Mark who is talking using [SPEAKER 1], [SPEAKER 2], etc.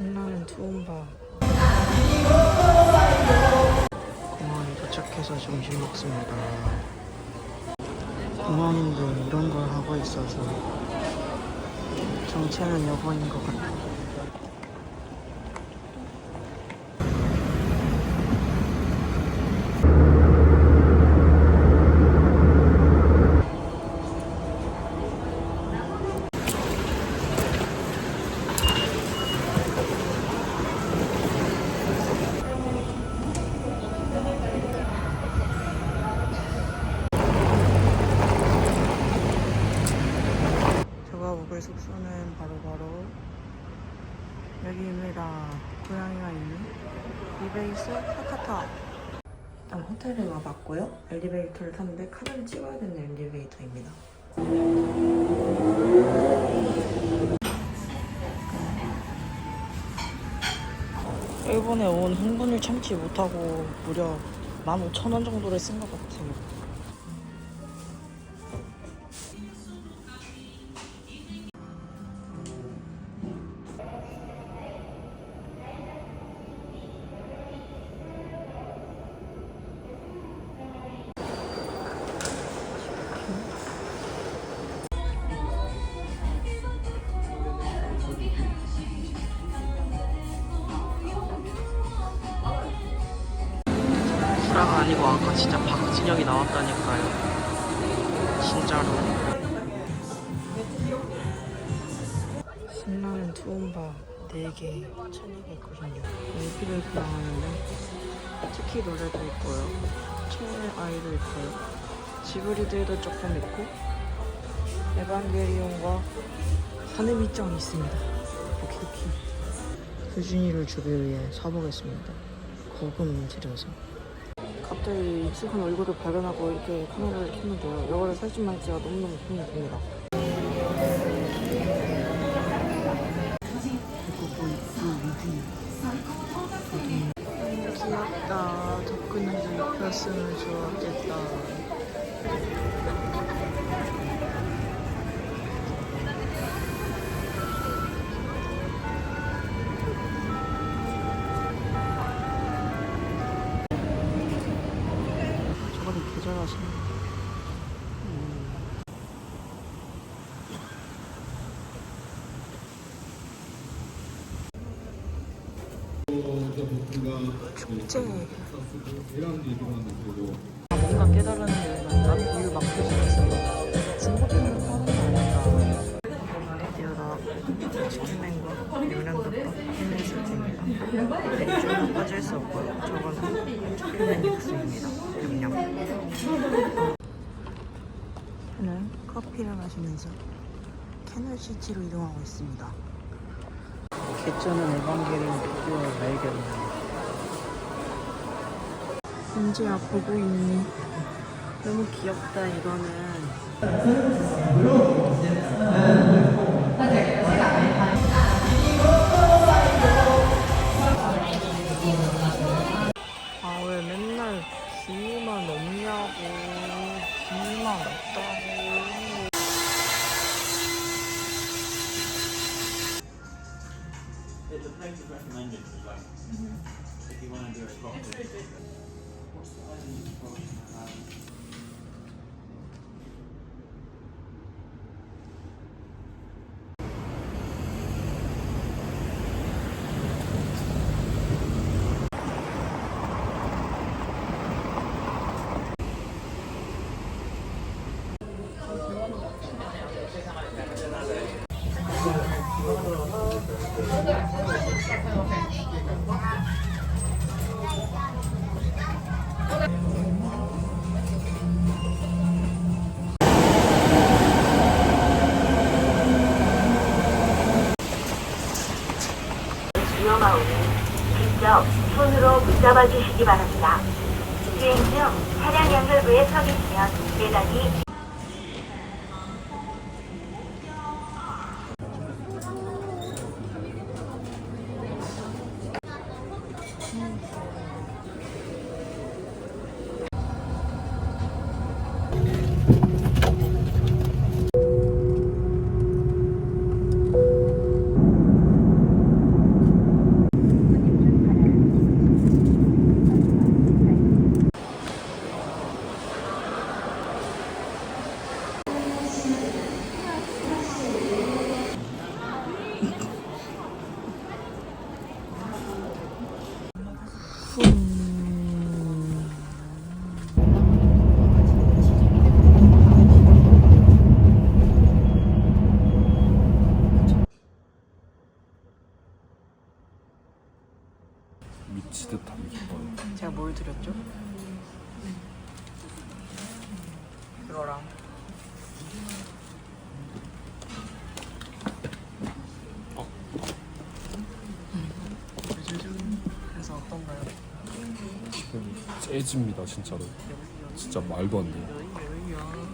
[SPEAKER 1] 신나는 투움바. 공항에 도착해서 점심 먹습니다. 공항인데 이런 걸 하고 있어서 정체는 여번인 것 같아 제가 묵을 숙소는 바로 바로 여기입니다. 고양이가 있는 리베이스 타카타. 일단 호텔에 와봤고요. 엘리베이터를 탔는데 카드를 찍어야 되는 엘리베이터입니다. 일본에 온 흥분을 참지 못하고 무려 15,000원 정도를 쓴 것 같아요. 아니고 아까 진짜 박진영이 나왔다니까요. 진짜로. 신나는 투움바 4개 1296. 여기를 구경하는데 특히 노래도 있고요. 최애 아이도 있고요. 지브리들도 조금 있고 에반게리온과 하늘밑정이 있습니다. 오키도키. 수진이를 주기 위해 사보겠습니다. 고금 들여서. 갑자기 익숙한 얼굴을 발견하고 이렇게 카메라를 켰는데요. 이거를 사진 말지가 너무너무 힘이 듭니다. 귀엽다. 덕근이도 입혔으면 좋았겠다. 계절하시네. 축제. 아, 뭔가 깨달은 난 이유 막 표시했어. 중고품 맥주는 빠질 수 없고요. 저건 치킨맨 육수입니다. 냠냠. 저는 커피를 마시면서 캐널시티로 이동하고 있습니다. 개쩌는 에반게리온 비디오 발견입니다. 은지야 보고 있니? 너무 귀엽다 이거는.
[SPEAKER 2] onions as well. Mm -hmm. If you want to do a cocktail. What's the onion
[SPEAKER 3] 위험하오니 직접 손으로 붙잡아 주시기 바랍니다. 주행 중 차량 연결부에 서 계시면 계단이
[SPEAKER 4] 미치듯 하고 싶어요. 제가 뭘 드렸죠? 그러랑 그래서 어떤가요? 지금 재즈입니다 진짜로. 진짜 말도 안 돼요.